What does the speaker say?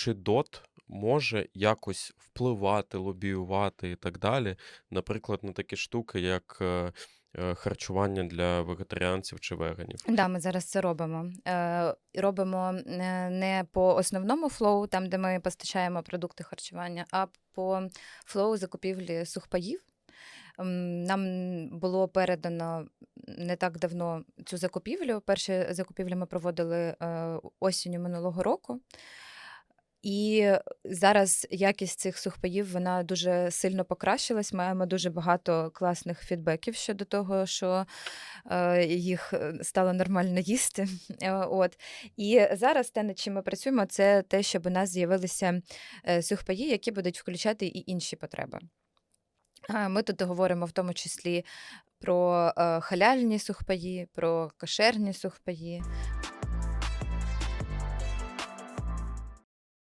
чи ДОТ може якось впливати, лобіювати і так далі, наприклад, на такі штуки, як е, е, харчування для вегетаріанців чи веганів? Да, ми зараз це робимо. Е, робимо не по основному флоу, там, де ми постачаємо продукти харчування, а по флоу закупівлі сухпаїв. Нам було передано не так давно цю закупівлю. Перші закупівлі ми проводили осінню минулого року. І зараз якість цих сухпаїв вона дуже сильно покращилась. Маємо дуже багато класних фідбеків щодо того, що е, їх е, стало нормально їсти. Е, От. І зараз те, над чим ми працюємо, це те, щоб у нас з'явилися сухпаї, які будуть включати і інші потреби. Ми тут говоримо в тому числі про халяльні сухпаї, про кошерні сухпаї,